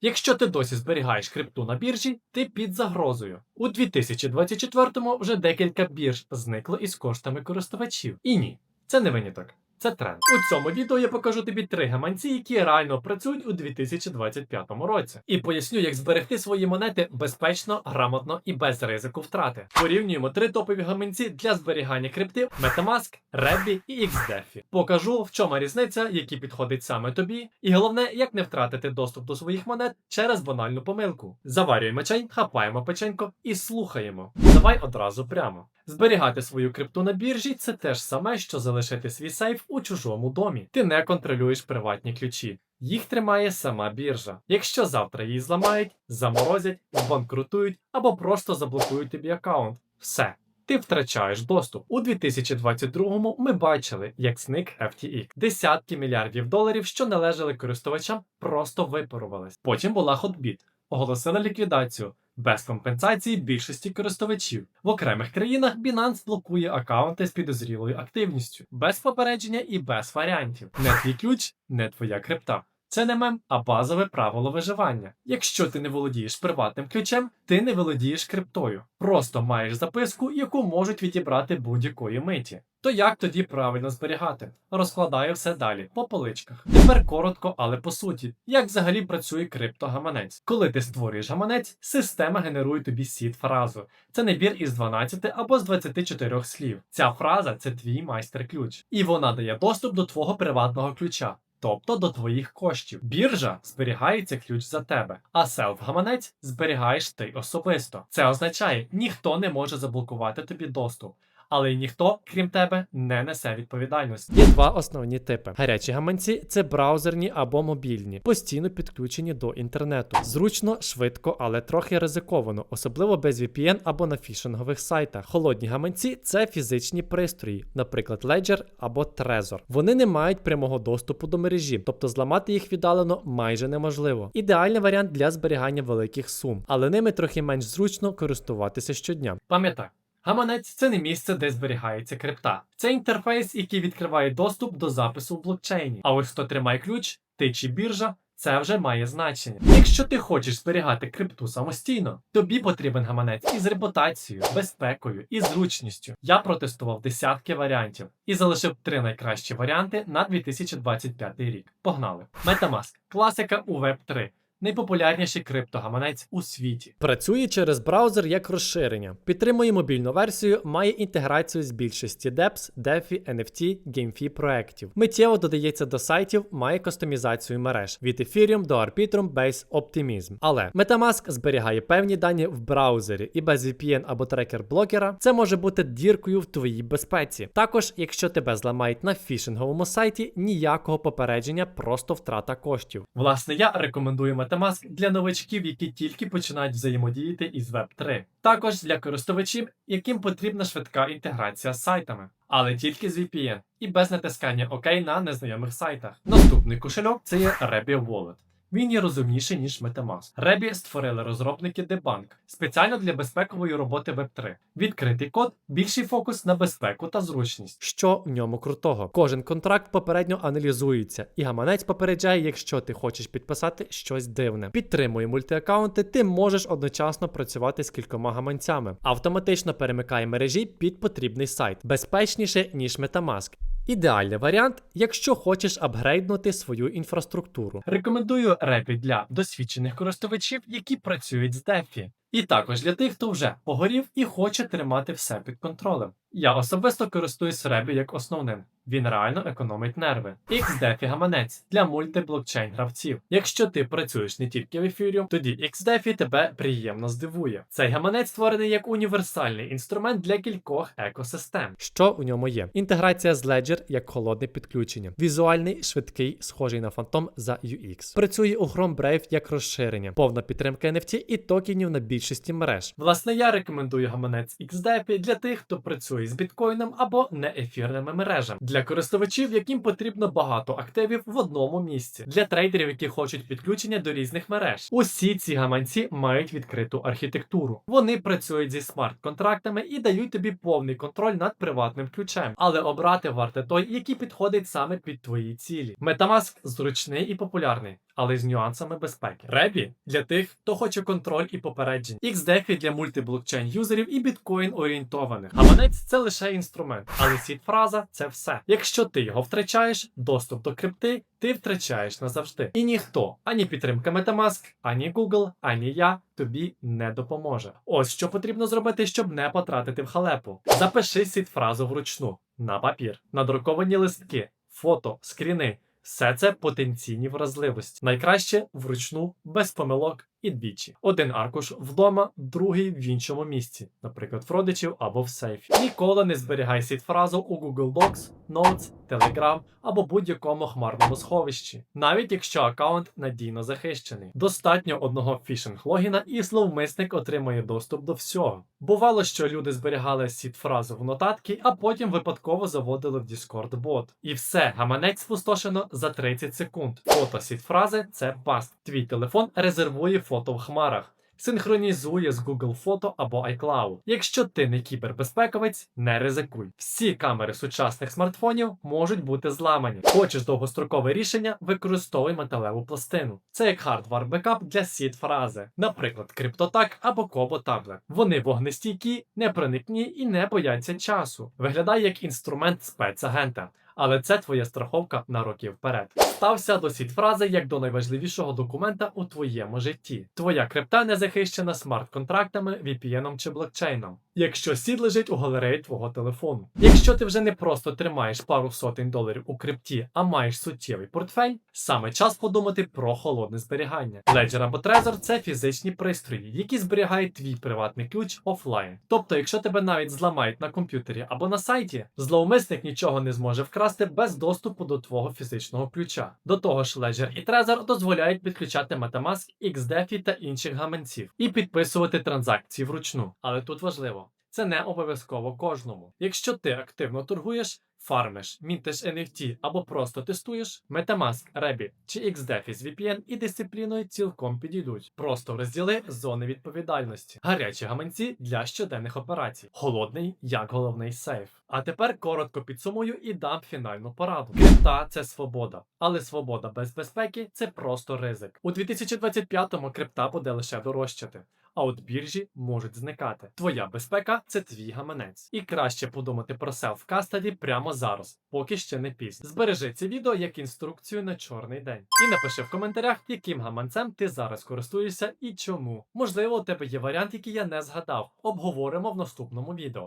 Якщо ти досі зберігаєш крипту на біржі, ти під загрозою. У 2024-му вже декілька бірж зникло із коштами користувачів. І ні, це не виняток. Це тренд. У цьому відео я покажу тобі три гаманці, які реально працюють у 2025 році. І поясню, як зберегти свої монети безпечно, грамотно і без ризику втрати. Порівнюємо три топові гаманці для зберігання крипти: Metamask, Rebby і XDeFi. Покажу, в чому різниця, які підходить саме тобі, і головне, як не втратити доступ до своїх монет через банальну помилку. Заварюємо чай, хапаємо печенько і слухаємо. Давай одразу прямо. Зберігати свою крипту на біржі це те ж саме, що залишити свій сейф у чужому домі. Ти не контролюєш приватні ключі. Їх тримає сама біржа. Якщо завтра її зламають, заморозять, збанкрутують або просто заблокують тобі аккаунт. Все. Ти втрачаєш доступ. У 2022-му ми бачили, як зник FTX. Десятки мільярдів доларів, що належали користувачам, просто випарувались. Потім була Hotbit. Оголосила ліквідацію без компенсації більшості користувачів. В окремих країнах Binance блокує аккаунти з підозрілою активністю, без попередження і без варіантів. Не твій ключ, не твоя крипта. Це не мем, а базове правило виживання. Якщо ти не володієш приватним ключем, ти не володієш криптою. Просто маєш записку, яку можуть відібрати будь-якої миті. То як тоді правильно зберігати? Розкладаю все далі по поличках. Тепер коротко, але по суті, як взагалі працює криптогаманець. Коли ти створюєш гаманець, система генерує тобі сід фразу. Це набір із 12 або з 24 слів. Ця фраза це твій майстер-ключ, і вона дає доступ до твого приватного ключа. Тобто до твоїх коштів. Біржа зберігається ключ за тебе, а селф-гаманець зберігаєш ти особисто. Це означає, ніхто не може заблокувати тобі доступ. Але й ніхто, крім тебе, не несе відповідальності. Є два основні типи: гарячі гаманці це браузерні або мобільні, постійно підключені до інтернету. Зручно, швидко, але трохи ризиковано, особливо без VPN або на фішингових сайтах. Холодні гаманці це фізичні пристрої, наприклад, Ledger або Trezor. Вони не мають прямого доступу до мережі, тобто зламати їх віддалено майже неможливо. Ідеальний варіант для зберігання великих сум, але ними трохи менш зручно користуватися щодня. Пам'ятай, гаманець це не місце, де зберігається крипта. Це інтерфейс, який відкриває доступ до запису в блокчейні. А ось хто тримає ключ, ти чи біржа. Це вже має значення. Якщо ти хочеш зберігати крипту самостійно, тобі потрібен гаманець із репутацією, безпекою і зручністю. Я протестував десятки варіантів і залишив три найкращі варіанти на 2025 рік. Погнали! Metamask – класика у Web 3 найпопулярніший криптогаманець у світі. Працює через браузер як розширення, підтримує мобільну версію, має інтеграцію з більшості DEPS, DeFi, NFT, GameFi проєктів. Миттєво додається до сайтів, має кастомізацію мереж від Ethereum до Arbitrum Base Optimism. Але Metamask зберігає певні дані в браузері і без VPN або трекер блокера це може бути діркою в твоїй безпеці. Також, якщо тебе зламають на фішинговому сайті, ніякого попередження, просто втрата коштів. Власне, я рекомендую Metamask для новачків, які тільки починають взаємодіяти із Web3. Також для користувачів, яким потрібна швидка інтеграція з сайтами, але тільки з VPN і без натискання ОК на незнайомих сайтах. Наступний кошельок це є Rebby Wallet. Він є розумніший, ніж Metamask. Rebby створили розробники Debank спеціально для безпекової роботи Web3. Відкритий код, більший фокус на безпеку та зручність. Що в ньому крутого? Кожен контракт попередньо аналізується, і гаманець попереджає, якщо ти хочеш підписати щось дивне. Підтримує мультиаккаунти, ти можеш одночасно працювати з кількома гаманцями. Автоматично перемикає мережі під потрібний сайт, безпечніше ніж Metamask. Ідеальний варіант, якщо хочеш апгрейднути свою інфраструктуру. Рекомендую Rebby для досвідчених користувачів, які працюють з DeFi. І також для тих, хто вже погорів і хоче тримати все під контролем. Я особисто користуюсь РЕБІ як основним. Він реально економить нерви. XDeFi гаманець для мультиблокчейн гравців. Якщо ти працюєш не тільки в Ethereum, тоді XDeFi тебе приємно здивує. Цей гаманець створений як універсальний інструмент для кількох екосистем. Що у ньому є? Інтеграція з Ledger як холодне підключення, візуальний, швидкий, схожий на Phantom за UX. Працює у Chrome Brave як розширення, повна підтримка NFT і токенів на більшості мереж. Власне, я рекомендую гаманець XDeFi для тих, хто працює з біткоїном або неефірними мережами. Для користувачів, яким потрібно багато активів в одному місці. Для трейдерів, які хочуть підключення до різних мереж. Усі ці гаманці мають відкриту архітектуру. Вони працюють зі смарт-контрактами і дають тобі повний контроль над приватним ключем. Але обрати варте той, який підходить саме під твої цілі. Metamask зручний і популярний. Але з нюансами безпеки. Ребі для тих, хто хоче контроль і попереджень. XDeFi для мультиблокчейн юзерів і біткоін орієнтованих. Гаманець це лише інструмент, але сід-фраза це все. Якщо ти його втрачаєш, доступ до крипти ти втрачаєш назавжди. І ніхто, ані підтримка Metamask, ані Google, ані я тобі не допоможе. Ось що потрібно зробити, щоб не потратити в халепу. Запиши сід-фразу вручну на папір, надруковані листки, фото, скріни. Все це потенційні вразливості. Найкраще вручну, без помилок і двічі. Один аркуш вдома, другий в іншому місці, наприклад, в родичів або в сейфі. Ніколи не зберігай сід-фразу у Google Docs, Notes, Telegram або будь-якому хмарному сховищі, навіть якщо аккаунт надійно захищений. Достатньо одного фішинг-логіна і зловмисник отримає доступ до всього. Бувало, що люди зберігали сід-фразу в нотатки, а потім випадково заводили в Discord бот. І все, гаманець спустошено за 30 секунд. Фото сід-фрази це паст. Твій телефон резервує фото в хмарах. Синхронізує з Google Фото або iCloud. Якщо ти не кібербезпековець, не ризикуй. Всі камери сучасних смартфонів можуть бути зламані. Хочеш довгострокове рішення, використовуй металеву пластину. Це як хардвар бекап для сід фрази, наприклад, CryptoTag або Kobo Tablet. Вони вогнестійкі, непроникні і не бояться часу. Виглядає як інструмент спецагента. Але це твоя страховка на роки вперед. Стався до сід-фрази як до найважливішого документа у твоєму житті. Твоя крипта не захищена смарт-контрактами, VPN чи блокчейном. Якщо сід лежить у галереї твого телефону. Якщо ти вже не просто тримаєш пару сотень доларів у крипті, а маєш суттєвий портфель, саме час подумати про холодне зберігання. Ledger або Trezor – це фізичні пристрої, які зберігають твій приватний ключ офлайн. Тобто, якщо тебе навіть зламають на комп'ютері або на сайті, зловмисник нічого не зможе вкрасти без доступу до твого фізичного ключа. До того ж, Ledger і Trezor дозволяють підключати Metamask, XDeFi та інших гаманців і підписувати транзакції вручну. Але тут важливо. Це не обов'язково кожному. Якщо ти активно торгуєш, фармиш, мінтиш NFT або просто тестуєш, Metamask, Rebі чи XDeFi з VPN і дисципліною цілком підійдуть. Просто розділи зони відповідальності. Гарячі гаманці для щоденних операцій. Холодний як головний сейф. А тепер коротко підсумую і дам фінальну пораду. Крипта це свобода, але свобода без безпеки це просто ризик. У 2025-му крипта буде лише дорожчати. А от біржі можуть зникати. Твоя безпека це твій гаманець. І краще подумати про селф-кастаді прямо зараз, поки ще не пізно. Збережи це відео як інструкцію на чорний день. І напиши в коментарях, яким гаманцем ти зараз користуєшся і чому. Можливо, у тебе є варіант, який я не згадав. Обговоримо в наступному відео.